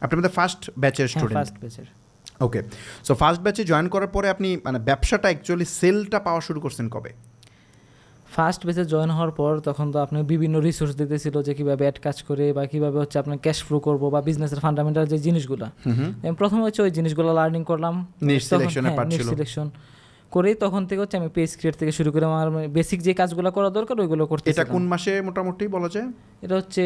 আপনি আমাদের ফার্স্ট ব্যাচের স্টুডেন্ট ফার্স্ট ব্যাচের ওকে সো ফার্স্ট ব্যাচে জয়েন করার পরে আপনি মানে ব্যবসাটা অ্যাকচুয়ালি সেলটা পাওয়া শুরু করছেন কবে? ফার্স্ট বেসে জয়েন হওয়ার পর তখন তো আপনি বিভিন্ন রিসোর্স দিতেছিল যে কীভাবে অ্যাড কাজ করে বা কীভাবে হচ্ছে আপনার ক্যাশ ফ্লো করব বা বিজনেসের ফান্ডামেন্টাল যে জিনিসগুলো। আমি প্রথমে হচ্ছে ওই জিনিসগুলো লার্নিং করলাম। সিলেকশন করেই তখন থেকে হচ্ছে আমি পেজ ক্রিয়েট থেকে শুরু করে আমার বেসিক যে কাজগুলো করা দরকার ওইগুলো করতে এটা কোন মাসে মোটামুটি বলা যায়? এটা হচ্ছে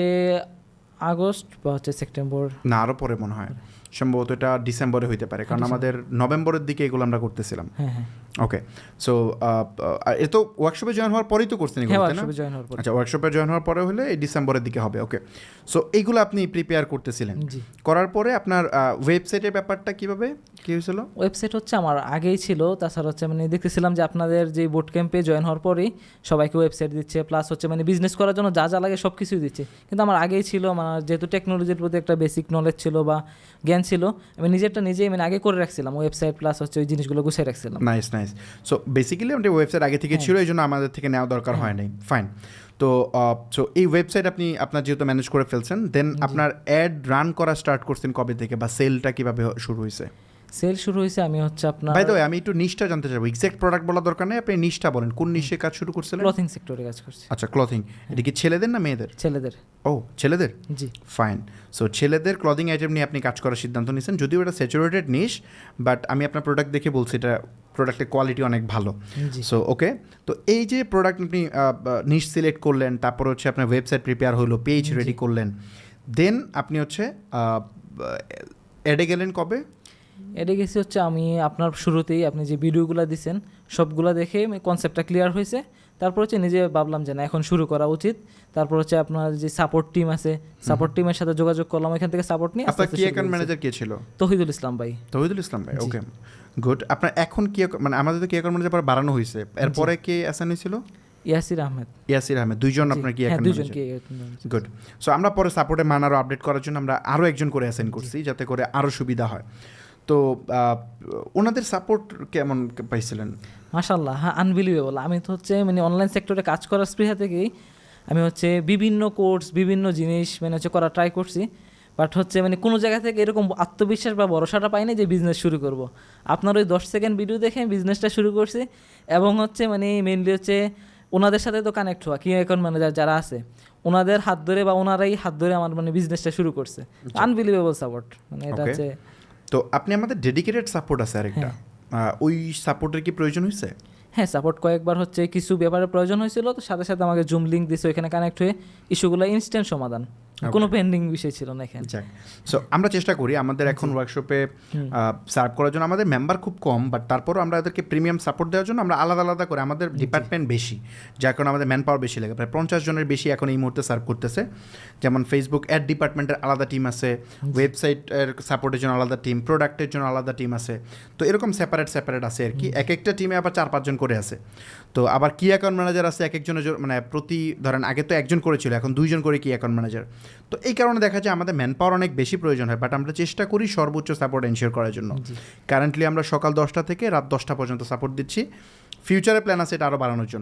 আগস্ট বা হচ্ছে সেপ্টেম্বর। না আরও পরে মনে হয়। সম্ভবত এটা ডিসেম্বরে হইতে পারে কারণ আমাদের নভেম্বরের দিকে এগুলো আমরা করতেছিলাম। হ্যাঁ হ্যাঁ। ওকে সো এ তো ওয়ার্কশপে জয়েন হওয়ার পরেই তো করছেন এগুলো হ্যাঁ আচ্ছা ওয়ার্কশপে জয়েন হওয়ার পরে হলে এই ডিসেম্বরের দিকে হবে ওকে সো এইগুলো আপনি প্রিপেয়ার করতেছিলেন। করার পরে আপনার ওয়েবসাইটের ব্যাপারটা কীভাবে কি হয়েছিল? ওয়েবসাইট হচ্ছে আমার আগেই ছিল তাছাড়া হচ্ছে মানে দেখতেছিলাম যে আপনাদের যে বোট ক্যাম্পে জয়েন হওয়ার পরেই সবাইকে ওয়েবসাইট দিচ্ছে প্লাস হচ্ছে মানে বিজনেস করার জন্য যা যা লাগে সব কিছুই দিচ্ছে। কিন্তু আমার আগেই ছিল মানে যেহেতু টেকনোলজির প্রতি একটা বেসিক নলেজ ছিল বা জ্ঞান ছিল আমি নিজেরটা নিজেই মানে আগে করে রাখছিলাম ওয়েবসাইট প্লাস হচ্ছে ওই জিনিসগুলো গুছিয়ে রাখছিলাম। নাইস নাইস সো বেসিক্যালি আমাদের ওয়েবসাইট আগে থেকে ছিল এই জন্য আমাদের থেকে নেওয়া দরকার হয়। নাই। ফাইন তো সো এই ওয়েবসাইট আপনি আপনার যেহেতু ম্যানেজ করে ফেলছেন দেন আপনার অ্যাড রান করা স্টার্ট করছেন কবে থেকে বা সেলটা কীভাবে শুরু হয়েছে? সেল শুরু হয়েছে আমি হচ্ছে আপনার বাই দ্য ওয়ে আমি একটু নিশটা জানতে চাইব। এক্সাক্ট প্রোডাক্ট বলা দরকার নেই আপনি নিশটা বলেন। কোন নিশে কাজ শুরু করছিলেন? ক্লথিং সেক্টরে কাজ করছি। আচ্ছা ক্লথিং এটা কি ছেলেদের না মেয়েদের? ছেলেদের। ও ছেলেদের? জি। ফাইন সো ছেলেদের ক্লদিং আইটেম নিয়ে আপনি কাজ করার সিদ্ধান্ত নিয়েছেন। যদিও এটা স্যাচুরেটেড নিশ বাট আমি আপনার প্রোডাক্ট দেখে বলছি এটা প্রোডাক্টের কোয়ালিটি অনেক ভালো। সো ওকে তো এই যে প্রোডাক্ট আপনি নিশ সিলেক্ট করলেন তারপর হচ্ছে আপনার ওয়েবসাইট প্রিপেয়ার হলো পেজ রেডি করলেন দেন আপনি হচ্ছে অ্যাডে গেলেন কবে? এটা গেছি হচ্ছে আমি আপনার শুরুতেই আপনি যে ভিডিওগুলো দিছেন সবগুলো দেখে কনসেপ্টটা ক্লিয়ার হয়েছে। তারপর হচ্ছে নিজে ভাবলাম যে না এখন শুরু করা উচিত। তারপর হচ্ছে আপনার যে সাপোর্ট টিম আছে সাপোর্ট টিমের সাথে যোগাযোগ করলাম এখান থেকে সাপোর্ট নিয়ে আপনার কি অ্যাকাউন্ট ম্যানেজার কে ছিল? তহিদুল ইসলাম ভাই। তহিদুল ইসলাম ভাই ওকে গুড আপনার এখন কি মানে আমাদের তো কি অ্যাকাউন্ট ম্যানেজার পরে বাড়ানো হয়েছে। এরপরে কে অ্যাসাইন হয়েছিল? ইয়াসির আহমেদ। ইয়াসির আহমেদ। দুইজন আপনার কি অ্যাকাউন্ট দুজনকে গুড সো আমরা পরে সাপোর্টে মান আরও আপডেট করার জন্য আমরা আরও একজন করে অ্যাসাইন করছি যাতে করে আরও সুবিধা হয়। তো ওনাদের সাপোর্ট কেমন পাইছিলেন? মাশাল্লাহ হ্যাঁ আনবিলিভেবল আমি তো হচ্ছে মানে অনলাইন সেক্টরে কাজ করার স্পৃহা থেকেই আমি হচ্ছে বিভিন্ন কোর্স বিভিন্ন জিনিস মানে হচ্ছে করা ট্রাই করছি। বাট হচ্ছে মানে কোনো জায়গা থেকে এরকম আত্মবিশ্বাস বা ভরসাটা পাইনি যে বিজনেস শুরু করব। আপনার ওই দশ সেকেন্ড ভিডিও দেখে আমি বিজনেসটা শুরু করছি। এবং হচ্ছে মানে মেনলি হচ্ছে ওনাদের সাথে তো কানেক্ট হওয়া কি অ্যাকাউন্ট ম্যানেজার যারা আছে। ওনাদের হাত ধরে বা ওনারাই হাত ধরে আমার মানে বিজনেসটা শুরু করছে। আনবিলিভেবল সাপোর্ট মানে এটা হচ্ছে তো আপনি আমাদের ডেডিকেটেড সাপোর্ট আছে আরেকটা। আহ, ওই সাপোর্টের কি প্রয়োজন হয়েছে? হ্যাঁ সাপোর্ট কয়েকবার হচ্ছে কিছু ব্যাপারে প্রয়োজন হয়েছিল তো সাথে সাথে আমাকে জুম লিঙ্ক দিয়েছে ওইখানে কানেক্ট হয়ে ইস্যুগুলো ইনস্ট্যান্ট সমাধান। কোনো পেন্ডিং বিষয় ছিল না এখানে। সো আমরা চেষ্টা করি আমাদের এখন ওয়ার্কশপে সার্ভ করার জন্য। আমাদের মেম্বার খুব কম বাট তারপরও আমরা এদেরকে প্রিমিয়াম সাপোর্ট দেওয়ার জন্য আমরা আলাদা আলাদা করে আমাদের ডিপার্টমেন্ট বেশি যার কারণে আমাদের ম্যান পাওয়ার বেশি লাগে। প্রায় পঞ্চাশ জনের বেশি এখন এই মুহূর্তে সার্ভ করতেছে। যেমন ফেসবুক অ্যাড ডিপার্টমেন্টের আলাদা টিম আছে ওয়েবসাইটের সাপোর্টের জন্য আলাদা টিম প্রোডাক্টের জন্য আলাদা টিম আছে। তো এরকম সেপারেট সেপারেট আছে আর কি। এক একটা টিমে আবার চার পাঁচজন করে আছে। তো আবার কি অ্যাকাউন্ট ম্যানেজার আছে এক একজনের মানে প্রতি ধরেন আগে তো একজন করেছিল এখন দুইজন করে কি অ্যাকাউন্ট ম্যানেজার তো এই কারণে দেখা যায় আমাদের ম্যান পাওয়ার অনেক বেশি প্রয়োজন হয় বাট আমরা চেষ্টা করি সর্বোচ্চ সাপোর্ট এনশিওর করার জন্য। কারেন্টলি আমরা সকাল দশটা থেকে রাত দশটা পর্যন্ত সাপোর্ট দিচ্ছি। ফিউচারে প্ল্যান আছে এটা আরও বাড়ানোর জন্য।